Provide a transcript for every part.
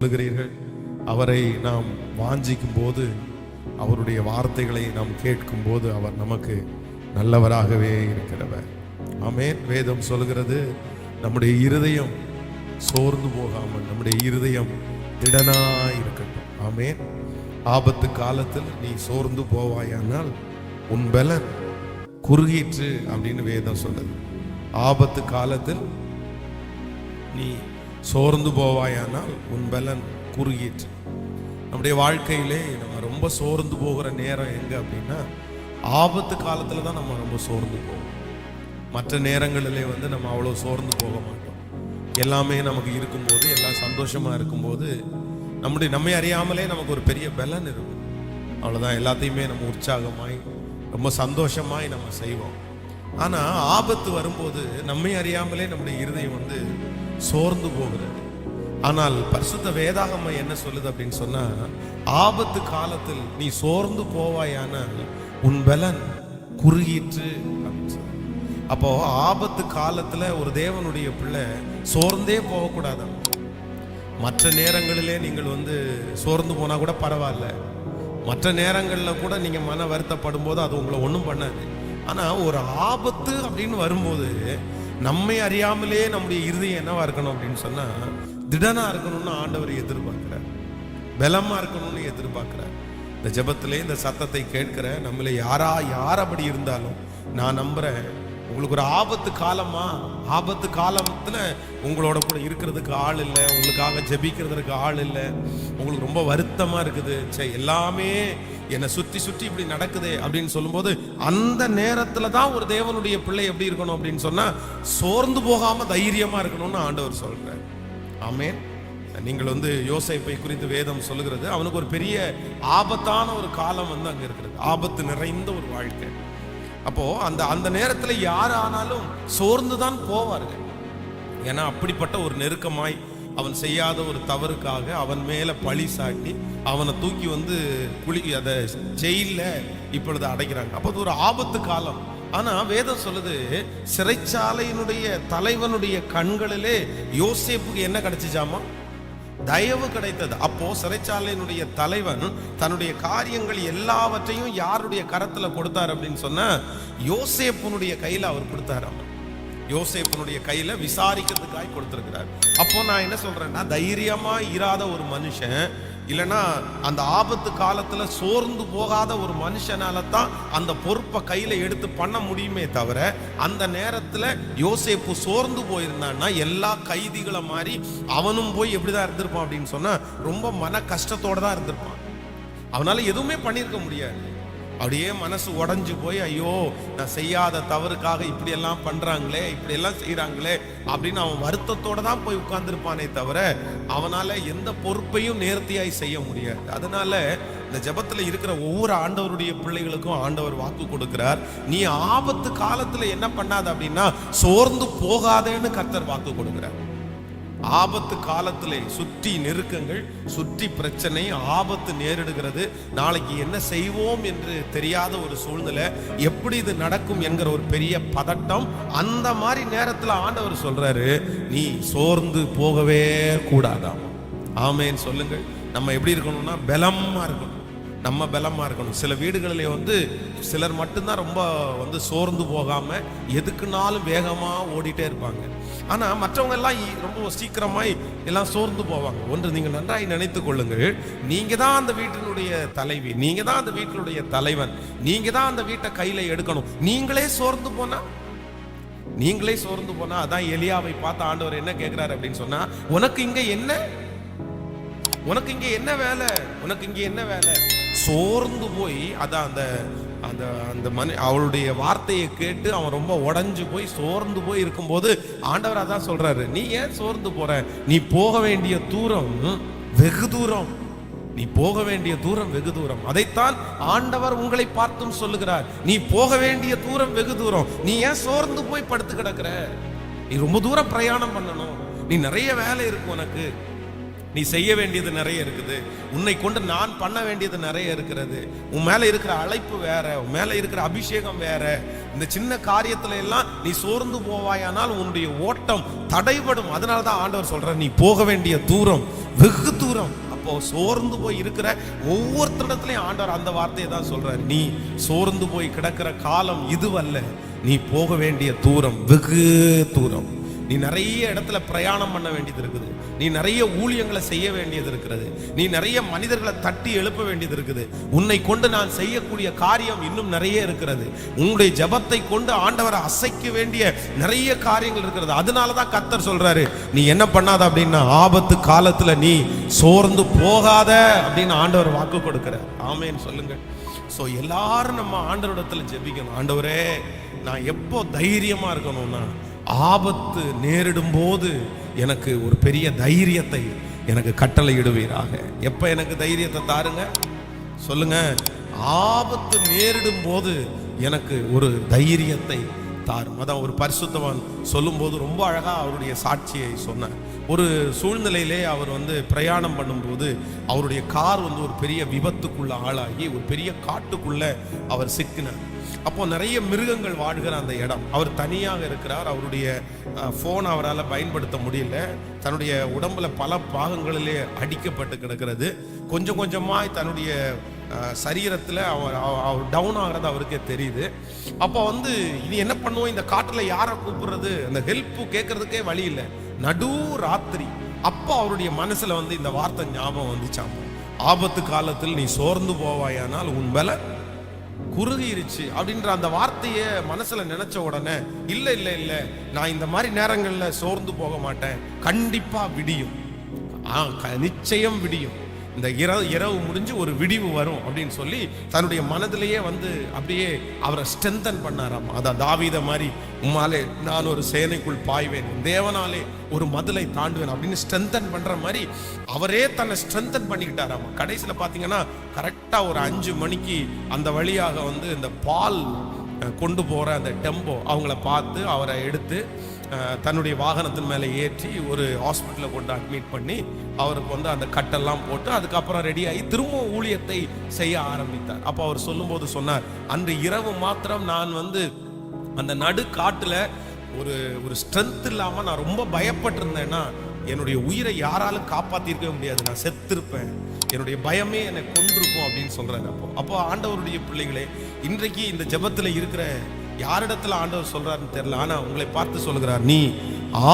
சொல்லுகிறீர்கள். அவரை நாம் வாஞ்சிக்கும் போது அவருடைய வார்த்தைகளை நாம் கேட்கும் போது அவர் நமக்கு நல்லவராகவே இருக்கிறவர். ஆமேன். வேதம் சொல்கிறது நம்முடைய இருதயம் சோர்ந்து போகாமல் நம்முடைய இருதயம் திடனாய் இருக்கட்டும். ஆமேன். ஆபத்து காலத்தில் நீ சோர்ந்து போவாயானால் உன் பலன் குறுகிற்று அப்படின்னு வேதம் சொல்லுது. ஆபத்து காலத்தில் நீ சோர்ந்து போவாயானால் உன் பலன் குறுகிட்டு நம்முடைய வாழ்க்கையிலே நம்ம ரொம்ப சோர்ந்து போகிற நேரம் எங்க அப்படின்னா ஆபத்து காலத்துல தான் நம்ம ரொம்ப சோர்ந்து போவோம். மற்ற நேரங்களிலே வந்து நம்ம அவ்வளோ சோர்ந்து போக மாட்டோம். எல்லாமே நமக்கு இருக்கும்போது எல்லாம் சந்தோஷமா இருக்கும்போது நம்முடைய நம்மை அறியாமலே நமக்கு ஒரு பெரிய பலன் இருக்கும். அவ்வளோதான் எல்லாத்தையுமே நம்ம உற்சாகமாய் ரொம்ப சந்தோஷமாய் நம்ம செய்வோம். ஆனால் ஆபத்து வரும்போது நம்மை அறியாமலே நம்முடைய இருதயம் வந்து சோர்ந்து போகிறது. ஆனால் பரிசுத்த வேதாகம் என்ன சொல்லுது அப்படின்னு சொன்னா ஆபத்து காலத்தில் நீ சோர்ந்து போவாயானால் உன் பலன் குறுகிற்று அப்படின்னு சொல்லுது. அப்போ ஆபத்து காலத்துல ஒரு தேவனுடைய பிள்ளை சோர்ந்தே போகக்கூடாது. மற்ற நேரங்களிலே நீங்கள் வந்து சோர்ந்து போனா கூட பரவாயில்ல. மற்ற நேரங்களில் கூட நீங்க மன வருத்தப்படும் போது அது உங்களை ஒன்றும் பண்ணாது. ஆனா ஒரு ஆபத்து அப்படின்னு வரும்போது நம்மை அறியாமலே நம்முடைய இருதயம் என்னவா இருக்கணும் அப்படின்னு சொன்னா திடனா இருக்கணும்னு ஆண்டவர் எதிர்பார்க்கிறார். பலமா இருக்கணும்னு எதிர்பார்க்கிறார். இந்த ஜபத்திலே இந்த சத்தத்தை கேட்கிற நம்மள யாரா யார் அப்படி இருந்தாலும் நான் நம்புறேன் உங்களுக்கு ஒரு ஆபத்து காலமா? ஆபத்து காலத்துல உங்களோட கூட இருக்கிறதுக்கு ஆள் இல்லை உங்களுக்காக ஜெபிக்கிறதுக்கு ஆள் இல்லை உங்களுக்கு ரொம்ப வருத்தமா இருக்குது. சே எல்லாமே என்னை சுற்றி சுற்றி இப்படி நடக்குதே அப்படின்னு சொல்லும்போது அந்த நேரத்தில் தான் ஒரு தேவனுடைய பிள்ளை எப்படி இருக்கணும் அப்படின்னு சொன்னால் சோர்ந்து போகாமல் தைரியமாக இருக்கணும்னு ஆண்டவர் சொல்கிறார் ஆமென். நீங்கள் வந்து யோசைப்பை குறித்து வேதம் சொல்லுகிறது. அவனுக்கு ஒரு பெரிய ஆபத்தான ஒரு காலம் வந்து அங்கே இருக்கிறது. ஆபத்து நிறைந்த ஒரு வாழ்க்கை. அப்போ அந்த அந்த நேரத்தில் யார் ஆனாலும் சோர்ந்து தான் போவார்கள். ஏன்னா அப்படிப்பட்ட ஒரு நெருக்கமாய் அவன் செய்யாத ஒரு தவறுக்காக அவன் மேல பழி சாட்டி அவனை தூக்கி வந்து குளி அதை ஜெயில்ல இப்பொழுது அடைக்கிறாங்க. அப்போ அது ஒரு ஆபத்து காலம். ஆனா வேதம் சொல்லுது சிறைச்சாலையினுடைய தலைவனுடைய கண்களிலே யோசேப்புக்கு என்ன கிடைச்சிச்சாமா? தயவு கிடைத்தது. அப்போ சிறைச்சாலையினுடைய தலைவன் தன்னுடைய காரியங்கள் எல்லாவற்றையும் யாருடைய கரத்துல கொடுத்தார் அப்படின்னு சொன்ன யோசேப்புனுடைய கையில அவர் கொடுத்தார் கொடுத்தாராம். யோசேப்பனுடைய கையில விசாரிக்கிறதுக்காய் கொடுத்துருக்கிறார். அப்போ நான் என்ன சொல்றேன்னா தைரியமா இராத ஒரு மனுஷன் இல்லைன்னா அந்த ஆபத்து காலத்துல சோர்ந்து போகாத ஒரு மனுஷனால தான் அந்த பொறுப்பை கையில எடுத்து பண்ண முடியுமே தவிர அந்த நேரத்துல யோசேப்பு சோர்ந்து போயிருந்தான்னா எல்லா கைதிகளை மாதிரி அவனும் போய் எப்படிதான் இருந்திருப்பான் அப்படின்னு சொன்னா ரொம்ப மன கஷ்டத்தோட தான் இருந்திருப்பான். அவனால எதுவுமே பண்ணியிருக்க முடியாது. அப்படியே மனசு உடஞ்சி போய் ஐயோ நான் செய்யாத தவறுக்காக இப்படியெல்லாம் பண்ணுறாங்களே இப்படியெல்லாம் செய்கிறாங்களே அப்படின்னு அவன் வருத்தத்தோடு தான் போய் உட்கார்ந்துருப்பானே தவிர அவனால் எந்த பொறுப்பையும் நேர்த்தியாய் செய்ய முடியாது. அதனால இந்த ஜபத்தில் இருக்கிற ஒவ்வொரு ஆண்டவருடைய பிள்ளைகளுக்கும் ஆண்டவர் வாக்கு கொடுக்கிறார். நீ ஆபத்து காலத்தில் என்ன பண்ணாத அப்படின்னா சோர்ந்து போகாதேன்னு கர்த்தர் வாக்கு கொடுக்குறார். ஆபத்து காலத்திலே சுற்றி நெருக்கங்கள் சுற்றி பிரச்சனை ஆபத்து நேரிடுகிறது. நாளைக்கு என்ன செய்வோம் என்று தெரியாத ஒரு சூழ்நிலை எப்படி இது நடக்கும் என்கிற ஒரு பெரிய பதட்டம் அந்த மாதிரி நேரத்தில் ஆண்டவர் சொல்றாரு நீ சோர்ந்து போகவே கூடாதாம். ஆமேன்னு சொல்லுங்கள். நம்ம எப்படி இருக்கணும்னா பலமா இருக்கணும். நம்ம பலமாக இருக்கணும். சில வீடுகளில் வந்து சிலர் மட்டும்தான் ரொம்ப வந்து சோர்ந்து போகாமல் எதுக்குனாலும் வேகமாக ஓடிட்டே இருப்பாங்க. ஆனால் மற்றவங்க எல்லாம் இ- ரொம்ப சீக்கிரமாய் எல்லாம் சோர்ந்து போவாங்க. ஒன்று நீங்கள் நன்றாய் நினைத்து கொள்ளுங்கள். நீங்கள் தான் அந்த வீட்டினுடைய தலைவி. நீங்கள் தான் அந்த வீட்டினுடைய தலைவன். நீங்கள் தான் அந்த வீட்டை கையில் எடுக்கணும். நீங்களே சோர்ந்து போனால் நீங்களே சோர்ந்து போனா அதான் எலியாவை பார்த்து ஆண்டவர் என்ன கேட்கிறாரு அப்படின்னு சொன்னா உனக்கு இங்க என்ன? உனக்கு இங்க என்ன வேலை? உனக்கு இங்க என்ன வேலை? சோர்ந்து போய் அதான் அந்த அந்த அந்த மனு அவளுடைய வார்த்தையை கேட்டு அவன் ரொம்ப உடஞ்சு போய் சோர்ந்து போய் இருக்கும்போது ஆண்டவர் அதான் சொல்றாரு நீ ஏன் சோர்ந்து போற? நீ போக வேண்டிய தூரம் வெகு தூரம். நீ போக வேண்டிய தூரம் வெகு தூரம். அதைத்தான் ஆண்டவர் உங்களை பார்த்தும் சொல்லுகிறார். நீ போக வேண்டிய தூரம் வெகு தூரம். நீ ஏன் சோர்ந்து போய் படுத்து கிடக்குற? நீ ரொம்ப தூரம் பிரயாணம் பண்ணணும். நீ நிறைய வேலை இருக்கு உனக்கு. நீ செய்ய வேண்டியது நிறைய இருக்குது. உன்னை கொண்டு நான் பண்ண வேண்டியது நிறைய இருக்கிறது. உன் மேலே இருக்கிற அழைப்பு வேற உன் மேலே இருக்கிற அபிஷேகம் வேற. இந்த சின்ன காரியத்துல எல்லாம் நீ சோர்ந்து போவாயானால் உன்னுடைய ஓட்டம் தடைபடும். அதனால தான் ஆண்டவர் சொல்ற நீ போக வேண்டிய தூரம் வெகு தூரம். அப்போ சோர்ந்து போய் இருக்கிற ஒவ்வொருத்தரிடத்துலயும் ஆண்டவர் அந்த வார்த்தையை தான் சொல்றாரு. நீ சோர்ந்து போய் கிடக்கிற காலம் இதுவல்ல. நீ போக வேண்டிய தூரம் வெகு தூரம். நீ நிறைய இடத்துல பிரயாணம் பண்ண வேண்டியது இருக்குது. நீ நிறைய ஊழியங்களை செய்ய வேண்டியது இருக்கிறது நீ நிறைய மனிதர்களை தட்டி எழுப்ப வேண்டியது இருக்குது. உன்னை கொண்டு நான் செய்யக்கூடிய காரியம் இன்னும் நிறைய இருக்கிறது. உன்னுடைய ஜெபத்தை கொண்டு ஆண்டவரை அசைக்க வேண்டிய நிறைய காரியங்கள் இருக்கிறது. அதனால தான் கத்தர் சொல்றாரு நீ என்ன பண்ணாத? அப்படின்னா ஆபத்து காலத்துல நீ சோர்ந்து போகாத அப்படின்னு ஆண்டவர் வாக்கு கொடுக்கிறார். ஆமேன்னு சொல்லுங்க ஸோ எல்லாரும் நம்ம ஆண்டவரிடத்துல ஜெபிக்கணும். ஆண்டவரே நான் எப்போ தைரியமா இருக்கணும்னா ஆபத்து நேரிடும் போது எனக்கு ஒரு பெரிய தைரியத்தை எனக்கு கட்டளை இடுவீராக எப்ப எனக்கு தைரியத்தை தாருங்க? சொல்லுங்க. ஆபத்து நேரிடும் போது எனக்கு ஒரு தைரியத்தை தாரும். அதான் ஒரு பரிசுத்தவான் சொல்லும்போது ரொம்ப அழகா அவருடைய சாட்சியை சொன்னார். ஒரு சூழ்நிலையிலே அவர் வந்து பிரயாணம் பண்ணும்போது அவருடைய கார் வந்து ஒரு பெரிய விபத்துக்குள்ள ஆளாகி ஒரு பெரிய காட்டுக்குள்ள அவர் சிக்கினார். அப்போ நிறைய மிருகங்கள் வாடுகிற அந்த இடம். அவர் தனியாக இருக்கிறார். அவருடைய ஃபோன் அவரால் பயன்படுத்த முடியல. தன்னுடைய உடம்புல பல பாகங்களிலே அடிக்கப்பட்டு கிடக்கிறது. கொஞ்சம் கொஞ்சமாய் தன்னுடைய சரீரத்தில் அவர் அவ- அவர் டவுன் ஆகிறது அவருக்கே தெரியுது. அப்போ வந்து இது என்ன பண்ணுவோம்? இந்த காட்டில் யாரை கூப்பிடுறது? அந்த ஹெல்ப்பு கேட்கறதுக்கே வழி இல்லை. நடு ராத்திரி. அப்போ அவருடைய மனசில் வந்து இந்த வார்த்தை ஞாபகம் வந்துச்சாம். ஆபத்து காலத்தில் நீ சோர்ந்து போவாயானால் உன் பல குறுகிருச்சு அப்படின்ற அந்த வார்த்தையை மனசுல நினைச்ச உடனே இல்லை இல்லை இல்லை நான் இந்த மாதிரி நேரங்களில் சோர்ந்து போக மாட்டேன். கண்டிப்பா விடியும். ஆ, க- நிச்சயம் விடியும். இந்த இரவு இரவு முடிஞ்சு ஒரு விடிவு வரும் அப்படின்னு சொல்லி தன்னுடைய மனதிலேயே வந்து அப்படியே அவரை ஸ்ட்ரென்தன் பண்ணாராம். அதான் தாவித மாதிரி உம்மாலே நான் ஒரு சேனைக்குள் பாய்வேன் தேவனாலே ஒரு மதுளை தாண்டுவேன் அப்படின்னு ஸ்ட்ரென்தன் பண்ற மாதிரி அவரே தன்னை ஸ்ட்ரென்தன் பண்ணிக்கிட்டாராம். கடைசியில் பார்த்தீங்கன்னா கரெக்டாக ஒரு அஞ்சு மணிக்கு அந்த வழியாக வந்து இந்த பால் கொண்டு போகிற அந்த டெம்போ அவங்கள பார்த்து அவரை எடுத்து தன்னுடைய வாகனத்தின் மேலே ஏற்றி ஒரு ஹாஸ்பிட்டலில் கொண்டு அட்மிட் பண்ணி அவருக்கு வந்து அந்த கட்டெல்லாம் போட்டு அதுக்கப்புறம் ரெடியாகி திரும்ப திரும்பவும் ஊழியத்தை செய்ய ஆரம்பித்தார். அப்போ அவர் சொல்லும்போது சொன்னார் அன்று இரவு மாத்திரம் நான் வந்து அந்த நடு காட்டில் ஒரு ஒரு ஸ்ட்ரென்த் இல்லாமல் நான் ரொம்ப பயப்பட்டிருந்தேன்னா என்னுடைய உயிரை யாராலும் காப்பாற்றிருக்கவே முடியாது. நான் செத்திருப்பேன். என்னுடைய பயமே என்னை கொண்டிருக்கும் அப்படின்னு சொல்றாரு அப்போ. அப்போ ஆண்டவருடைய பிள்ளைகளே இன்றைக்கு இந்த ஜபத்தில் இருக்கிற யாரிடத்துல ஆண்டவர் சொல்றாருன்னு தெரியல. ஆனா உங்களை பார்த்து சொல்லுகிறார் நீ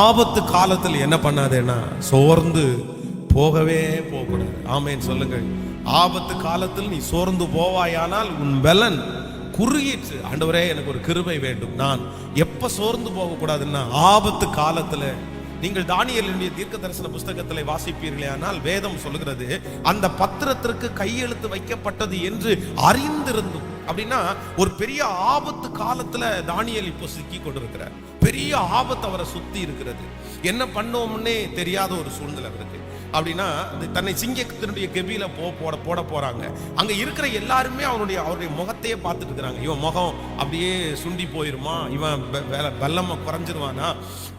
ஆபத்து காலத்தில் என்ன பண்ணாதேன்னா சோர்ந்து போகவே போகக்கூடாது. ஆமேன்னு சொல்லுங்கள். ஆபத்து காலத்தில் நீ சோர்ந்து போவாயானால் உன் பலன் குறுகிட்டு ஆண்டவரே எனக்கு ஒரு கிருபை வேண்டும். நான் எப்ப சோர்ந்து போகக்கூடாதுன்னா ஆபத்து காலத்துல நீங்கள் தானியலுடைய தீர்க்க தரிசன புஸ்தகத்தில் வாசிப்பீர்களே ஆனால் வேதம் சொல்லுகிறது அந்த பத்திரத்திற்கு கையெழுத்து வைக்கப்பட்டது என்று அறிந்திருந்தும் அப்படின்னா ஒரு பெரிய ஆபத்து காலத்துல தானியல் இப்போ சிக்கி கொண்டிருக்கிறார். பெரிய ஆபத்து அவரை சுத்தி இருக்கிறது. என்ன பண்ணோம்னே தெரியாத ஒரு சூழ்நிலை இருக்கு. அப்படின்னா தன்னை சிங்கத்தினுடைய கெபியில போ போட போட போறாங்க. அங்க இருக்கிற எல்லாருமே அவனுடைய அவருடைய முகத்தையே பார்த்துட்டு இருக்கிறாங்க. இவன் முகம் அப்படியே சுண்டி போயிருமா? இவன் வெள்ளம குறைஞ்சிருவானா?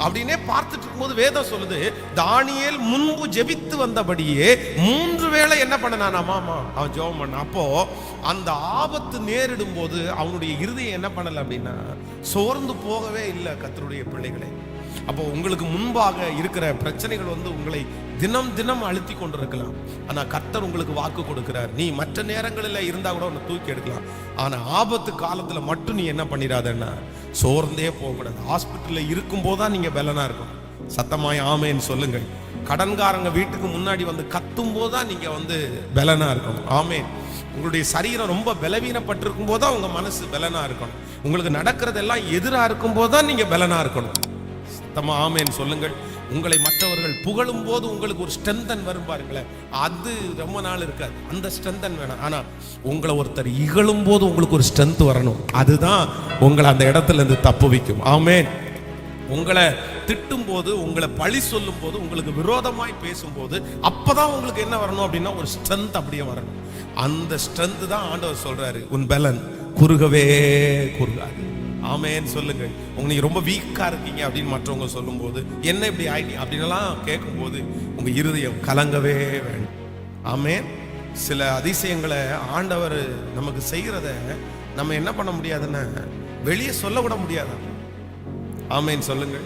அப்படின்னே பார்த்துட்டு இருக்கும்போது வேதம் சொல்லுது தானியல் முன்பு ஜெபித்து வந்தபடியே மூன்று வேளை என்ன பண்ணனானாமா அவன் ஜெபம் பண்ண அப்போ அந்த ஆபத்து நேரிடும் போது அவனுடைய இருதயம் என்ன பண்ணல அப்படின்னா சோர்ந்து போகவே இல்லை கத்தருடைய பிள்ளைகளே. அப்போ உங்களுக்கு முன்பாக இருக்கிற பிரச்சனைகள் வந்து உங்களை தினம் தினம் அழுத்தி கொண்டிருக்கலாம். ஆனா கர்த்தர் உங்களுக்கு வாக்கு கொடுக்கிறார். நீ மற்ற நேரங்களில் இருந்தா கூட உன்னை தூக்கி எடுக்கலாம். ஆனா ஆபத்து காலத்துல மட்டும் நீ என்ன பண்ணிடாதன்னா சோர்ந்தே போகக்கூடாது. ஹாஸ்பிட்டல்ல இருக்கும்போது தான் நீங்க பலனா இருக்கும் சத்தமாய் ஆமேன்னு சொல்லுங்கள். கடன்காரங்க வீட்டுக்கு முன்னாடி வந்து கத்தும் போது தான் நீங்க வந்து பலனா இருக்கணும். ஆமேன். உங்களுடைய சரீரம் ரொம்ப பலவீனப்பட்டிருக்கும் போது தான் உங்கள் மனசு பலனாக இருக்கணும். உங்களுக்கு நடக்கிறதெல்லாம் எதிராக இருக்கும் போது தான் நீங்கள் பலனாக இருக்கணும். சுத்தமாக ஆமேன்னு சொல்லுங்கள். உங்களை மற்றவர்கள் புகழும் போது உங்களுக்கு ஒரு ஸ்ட்ரென்தன் வரும் பாருங்களேன். அது ரொம்ப நாள் இருக்காது. அந்த ஸ்ட்ரென்தன் வேணாம். ஆனால் உங்களை ஒருத்தர் இகழும் போது உங்களுக்கு ஒரு ஸ்ட்ரென்த் வரணும். அதுதான் உங்களை அந்த இடத்துல இருந்து தப்பு வைக்கும். ஆமேன். உங்களை திட்டும் போது உங்களை பழி சொல்லும் போது உங்களுக்கு விரோதமாய் பேசும்போது அப்போதான் உங்களுக்கு என்ன வரணும் அப்படின்னா ஒரு ஸ்ட்ரென்த் அப்படியே வரணும். அந்த ஸ்ட்ரென்த் தான் ஆண்டவர் சொல்றாரு. உன் பலன் குறுகவே குறுகாது. ஆமேன்னு சொல்லுங்க. உங்க நீங்க ரொம்ப வீக்கா இருக்கீங்க அப்படின்னு மற்றவங்க சொல்லும்போது என்ன இப்படி ஆயிட்டீங்க அப்படின்னுலாம் கேட்கும்போது உங்க இருதயம் கலங்கவே வேணும். ஆமேன். சில அதிசயங்களை ஆண்டவர் நமக்கு செய்யறத நம்ம என்ன பண்ண முடியாதுன்னா வெளியே சொல்லக்கூட முடியாது. ஆமேன் சொல்லுங்க.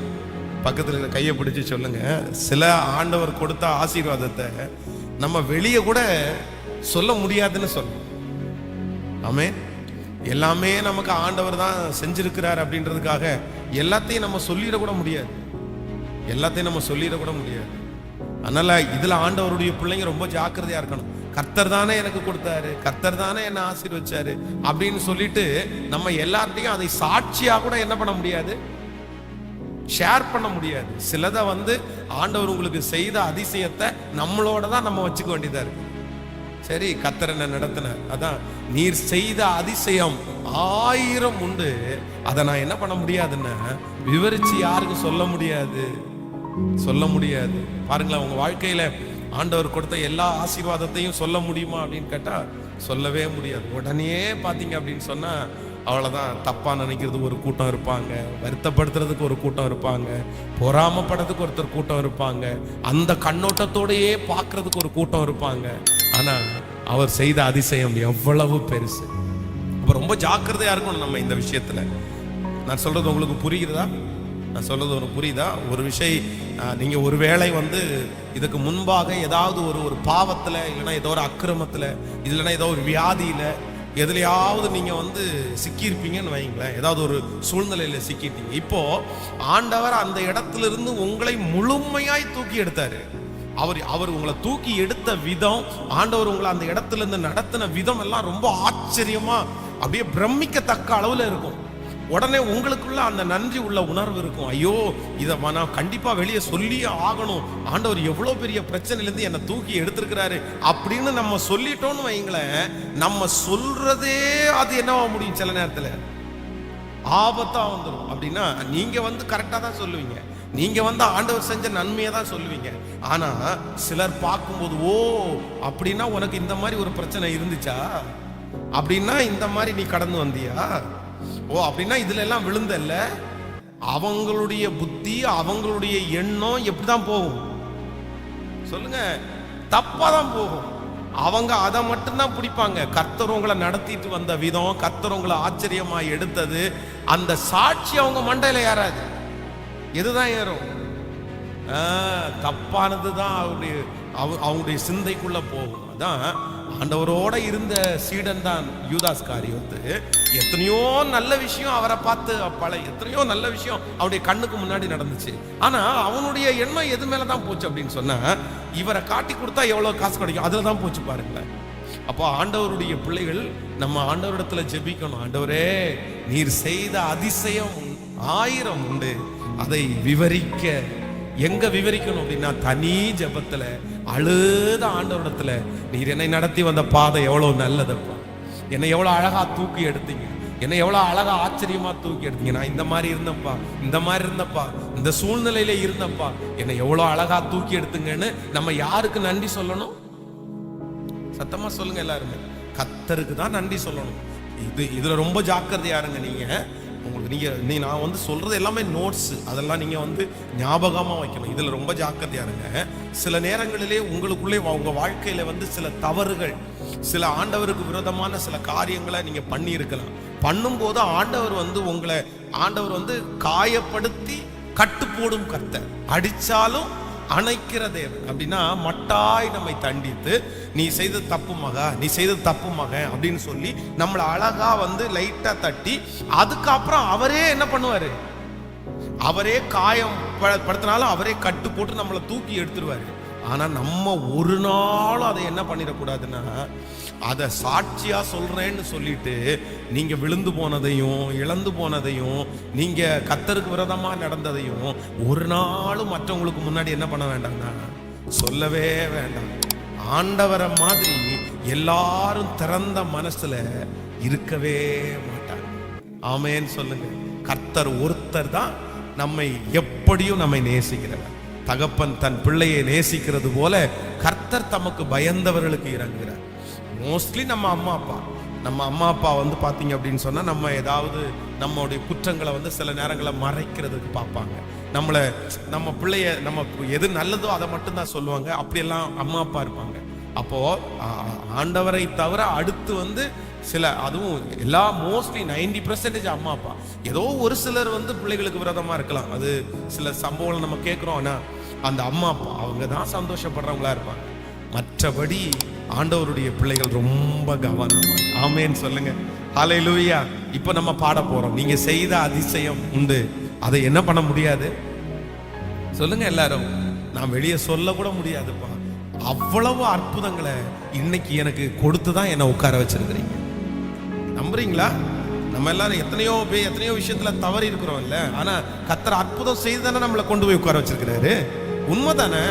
பக்கத்தில் இருக்கிற கையை பிடிச்சி சொல்லுங்க. சில ஆண்டவர் கொடுத்த ஆசீர்வாதத்தை நம்ம வெளியே கூட சொல்ல முடியாதுன்னு சொல்லணும் ஆமே எல்லாமே நமக்கு ஆண்டவர் தான் செஞ்சிருக்கிறார் அப்படின்றதுக்காக எல்லாத்தையும் நம்ம சொல்லிட கூட முடியாது. எல்லாத்தையும் நம்ம சொல்லிடக்கூட முடியாது. அதனால இதுல ஆண்டவருடைய பிள்ளைங்க ரொம்ப ஜாக்கிரதையா இருக்கணும். கர்த்தர் தானே எனக்கு கொடுத்தாரு. கர்த்தர் தானே என்ன ஆசீர்வச்சாரு அப்படின்னு சொல்லிட்டு நம்ம எல்லார்ட்டையும் அதை சாட்சியா கூட என்ன பண்ண முடியாது? ஷேர் பண்ண முடியாது. சிலதை வந்து ஆண்டவர் உங்களுக்கு செய்த அதிசயத்தை நம்மளோட தான் நம்ம வச்சுக்க வேண்டியதா இருக்கு. சரி கத்தர் நடத்தின அதான் நீர் செய்த அதிசயம் ஆயிரம் உண்டு. அதை நான் என்ன பண்ண முடியாதுன்னு விவரிச்சு யாருக்கும் சொல்ல முடியாது. சொல்ல முடியாது. பாருங்களேன் உங்க வாழ்க்கையில ஆண்டவர் கொடுத்த எல்லா ஆசீர்வாதத்தையும் சொல்ல முடியுமா அப்படின்னு கேட்டா சொல்லவே முடியாது. உடனே பாத்தீங்க அப்படின்னு சொன்னா அவ்வளவுதான். தப்பா நினைக்கிறது ஒரு கூட்டம் இருப்பாங்க. வருத்தப்படுத்துறதுக்கு ஒரு கூட்டம் இருப்பாங்க. பொறாமப்படுறதுக்கு ஒருத்தர் கூட்டம் இருப்பாங்க. அந்த கண்ணோட்டத்தோடையே பார்க்கிறதுக்கு ஒரு கூட்டம் இருப்பாங்க. ஆனால் அவர் செய்த அதிசயம் எவ்வளவு பெருசு. அப்போ ரொம்ப ஜாக்கிரதையாக இருக்கணும் நம்ம இந்த விஷயத்தில். நான் சொல்கிறது உங்களுக்கு புரிகிறதா? நான் சொல்கிறது ஒரு புரியுதா? ஒரு விஷயம் நீங்கள் ஒரு வேளை வந்து இதுக்கு முன்பாக ஏதாவது ஒரு ஒரு பாவத்தில் இல்லைன்னா ஏதோ ஒரு அக்கிரமத்தில் இல்லைன்னா ஏதோ ஒரு வியாதியில் எதுலையாவது நீங்கள் வந்து சிக்கியிருப்பீங்கன்னு வைங்களேன் ஏதாவது ஒரு சூழ்நிலையில் சிக்கிட்டீங்க இப்போது ஆண்டவர் அந்த இடத்துல இருந்து உங்களை முழுமையாய் தூக்கி எடுத்தார். அவர் அவர் உங்களை தூக்கி எடுத்த விதம் ஆண்டவர் உங்களை அந்த இடத்துல இருந்து நடத்தின விதம் எல்லாம் ரொம்ப ஆச்சரியமா அப்படியே பிரமிக்கத்தக்க அளவுல இருக்கும். உடனே உங்களுக்குள்ள அந்த நன்றி உள்ள உணர்வு இருக்கும். ஐயோ இதை நான் கண்டிப்பாக வெளியே சொல்லியே ஆகணும். ஆண்டவர் எவ்வளோ பெரிய பிரச்சனையிலேருந்து என்னை தூக்கி எடுத்திருக்கிறாரு அப்படின்னு நம்ம சொல்லிட்டோம்னு வைங்களேன் நம்ம சொல்றதே அது என்னவா முடியும் சில நேரத்தில்? ஆபத்தா வந்துடும் அப்படின்னா நீங்கள் வந்து கரெக்டாக தான் சொல்லுவீங்க. நீங்க வந்து ஆண்டவர் செஞ்ச நன்மையை தான் சொல்லுவீங்க. ஆனா சிலர் பார்க்கும்போது ஓ அப்படின்னா உனக்கு இந்த மாதிரி ஒரு பிரச்சனை இருந்துச்சா? அப்படின்னா இந்த மாதிரி நீ கடந்து வந்தியா? ஓ அப்படின்னா இதுல எல்லாம் விழுந்தல்ல? அவங்களுடைய புத்தி அவங்களுடைய எண்ணம் எப்படிதான் போகும்? சொல்லுங்க. தப்பா தான் போகும். அவங்க அதை மட்டும்தான் பிடிப்பாங்க. கர்த்தர் உங்களை நடத்திட்டு வந்த விதம் கர்த்தர் உங்களை ஆச்சரியமா எடுத்தது அந்த சாட்சி அவங்க மண்டையில ஏறாது. எதுதான் ஏறும்? தப்பானது தான் அவருடைய அவ- அவங்களுடைய சிந்தைக்குள்ள போகும். அதான் ஆண்டவரோட இருந்த சீடன் தான் யூதாஸ் காரியத்து. எத்தனையோ நல்ல விஷயம் அவரை பார்த்து பல எத்தனையோ நல்ல விஷயம் அவருடைய கண்ணுக்கு முன்னாடி நடந்துச்சு. ஆனா அவனுடைய எண்ணம் எது மேல தான் போச்சு அப்படின்னு சொன்னா இவரை காட்டி கொடுத்தா எவ்வளவு காசு கிடைக்கும்? அதுல தான் போச்சு பாருங்களேன். அப்போ ஆண்டவருடைய பிள்ளைகள் நம்ம ஆண்டவரிடத்துல ஜெபிக்கணும். ஆண்டவரே நீர் செய்த அதிசயம் ஆயிரம் உண்டு. அதை விவரிக்க எங்க விவரிக்கணும் அப்படின்னா தனி ஜபத்துல அழுத ஆண்டவரிடத்துல நீர் என்னை நடத்தி வந்த பாதை எவ்வளவு நல்லதப்பா. என்னை எவ்வளவு அழகா தூக்கி எடுத்தீங்க. என்னை எவ்வளவு அழகா ஆச்சரியமா தூக்கி எடுத்தீங்க. நான் இந்த மாதிரி இருந்தப்பா இந்த மாதிரி இருந்தப்பா இந்த சூழ்நிலையில இருந்தப்பா என்னை எவ்வளவு அழகா தூக்கி எடுத்துங்கன்னு நம்ம யாருக்கு நன்றி சொல்லணும்? சத்தமா சொல்லுங்க எல்லாருமே. கத்தருக்கு தான் நன்றி சொல்லணும். இது இதுல ரொம்ப ஜாக்கிரதையா இருங்க நீங்க. நீங்கள் நீங்க நீ நான் வந்து சொல்கிறது எல்லாமே நோட்ஸு அதெல்லாம் நீங்கள் வந்து ஞாபகமாக வைக்கணும். இதில் ரொம்ப ஜாக்கிரதையாக இருங்க. சில நேரங்களிலே உங்களுக்குள்ளே உங்கள் வாழ்க்கையில் வந்து சில தவறுகள் சில ஆண்டவருக்கு விரோதமான சில காரியங்களை நீங்கள் பண்ணியிருக்கலாம். பண்ணும்போது ஆண்டவர் வந்து உங்களை ஆண்டவர் வந்து காயப்படுத்தி கட்டுப்போடும் கர்த்தர். அடித்தாலும் அணைக்கிற தேவன். அப்படின்னா மட்டாய் நம்மை தண்டித்து நீ செய்த தப்பு மகா நீ செய்த தப்பு மக அப்படின்னு சொல்லி நம்மளை அழகா வந்து லைட்டா தட்டி அதுக்கப்புறம் அவரே என்ன பண்ணுவாரு? அவரே காயம் படுத்தினாலும் அவரே கட்டு போட்டு நம்மளை தூக்கி எடுத்துருவாரு. ஆனால் நம்ம ஒரு நாளும் அதை என்ன பண்ணிடக்கூடாதுன்னா அதை சாட்சியாக சொல்கிறேன்னு சொல்லிட்டு நீங்கள் விழுந்து போனதையும் இழந்து போனதையும் நீங்கள் கத்தருக்கு விரதமாக நடந்ததையும் ஒரு நாளும் மற்றவங்களுக்கு முன்னாடி என்ன பண்ண வேண்டாம்னா சொல்லவே வேண்டாம். ஆண்டவரை மாதிரி எல்லாரும் திறந்த மனசுல இருக்கவே மாட்டாங்க. ஆமேன்னு சொல்லுங்க. கர்த்தர் ஒருத்தர் தான் நம்மை எப்படியும் நம்மை நேசிக்கிறவர். தகப்பன் தன் பிள்ளையை நேசிக்கிறது போல கர்த்தர் தமக்கு பயந்தவர்களுக்கு இறங்குகிறார். மோஸ்ட்லி நம்ம அம்மா அப்பா. நம்ம அம்மா அப்பா வந்து பார்த்தீங்க அப்படின்னு சொன்னால் நம்ம ஏதாவது நம்மளுடைய குற்றங்களை வந்து சில நேரங்களில் மறைக்கிறதுக்கு பார்ப்பாங்க. நம்மளை நம்ம பிள்ளைய நம்ம எது நல்லதோ அதை மட்டும்தான் சொல்லுவாங்க. அப்படியெல்லாம் அம்மா அப்பா இருப்பாங்க. அப்போ ஆண்டவரை தவிர அடுத்து வந்து சில அதுவும் எல்லா மோஸ்ட்லி நைன்டி பர்சன்டேஜ் அம்மா அப்பா. ஏதோ ஒரு சிலர் வந்து பிள்ளைகளுக்கு விரதமாக இருக்கலாம். அது சில சம்பவங்களை நம்ம கேட்குறோம். ஆனால் அந்த அம்மா அப்பா அவங்க தான் சந்தோஷப்படுறவங்களா இருப்பாங்க. மற்றபடி ஆண்டவருடைய பிள்ளைகள் ரொம்ப கவனம் ஆமேன்னு சொல்லுங்க. லூவியா இப்போ நம்ம பாட போகிறோம் நீங்கள் செய்த அதிசயம் உண்டு. அதை என்ன பண்ண முடியாது? சொல்லுங்க எல்லாரும். நான் வெளியே சொல்ல கூட முடியாதுப்பா. அவ்வளவு அற்புதங்களை இன்னைக்கு எனக்கு கொடுத்து தான் என்னை உட்கார வச்சிருக்கிறீங்க. நம்புறீங்களா? நம்ம எல்லாரும் எத்தனையோ பேர் எத்தனையோ விஷயத்துல தவறி இருக்கிறோம்ல ஆனா கத்தர் அற்புதம் செய்து தானே நம்மளை கொண்டு போய் உட்கார வச்சிருக்கிறாரு. உண்மைதானே?